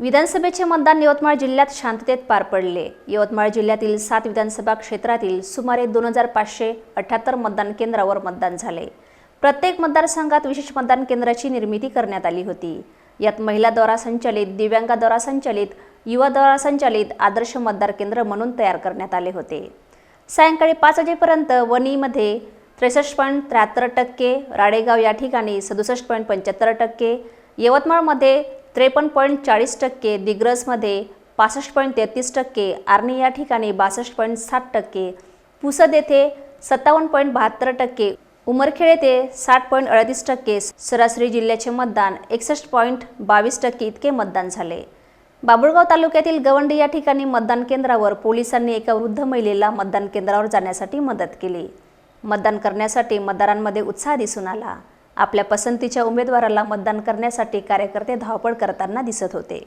विधानसभेचे मतदान यवतमाळ जिल्ह्यात शांततेत पार पडले. यवतमाळ जिल्ह्यातील सात विधानसभा क्षेत्रातील सुमारे दोन हजार पाचशे अठ्ठ्याहत्तर मतदान केंद्रावर मतदान झाले. प्रत्येक मतदारसंघात विशेष मतदान केंद्राची निर्मिती करण्यात आली होती. यात महिलाद्वारा संचालित दिव्यांगाद्वारा संचालित युवाद्वारा संचालित आदर्श मतदार केंद्र म्हणून तयार करण्यात आले होते. सायंकाळी पाच वाजेपर्यंत वणीमध्ये त्रेसष्ट पॉईंट त्र्याहत्तर टक्के राडेगाव या ठिकाणी सदुसष्ट पॉईंट पंच्याहत्तर टक्के यवतमाळमध्ये त्रेपन्न पॉईंट चाळीस टक्के दिग्रसमध्ये पासष्ट पॉईंट तेहतीस टक्के आर्णी या ठिकाणी बासष्ट पॉईंट साठ टक्के पुसद येथे सत्तावन्न पॉईंट बहात्तर टक्के उमरखेड येथे साठ पॉईंट अडतीस टक्के सरासरी जिल्ह्याचे मतदान एकसष्ट पॉईंट बावीस टक्के इतके मतदान झाले. बाबुळगाव तालुक्यातील गवंडी या ठिकाणी मतदान केंद्रावर पोलिसांनी एका वृद्ध महिलेला मतदान केंद्रावर जाण्यासाठी मदत केली. मतदान करण्यासाठी मतदारांमध्ये उत्साह दिसून आला. आपल्या पसंतीच्या उमेदवाराला मतदान करण्यासाठी कार्यकर्ते धावपळ करताना दिसत होते.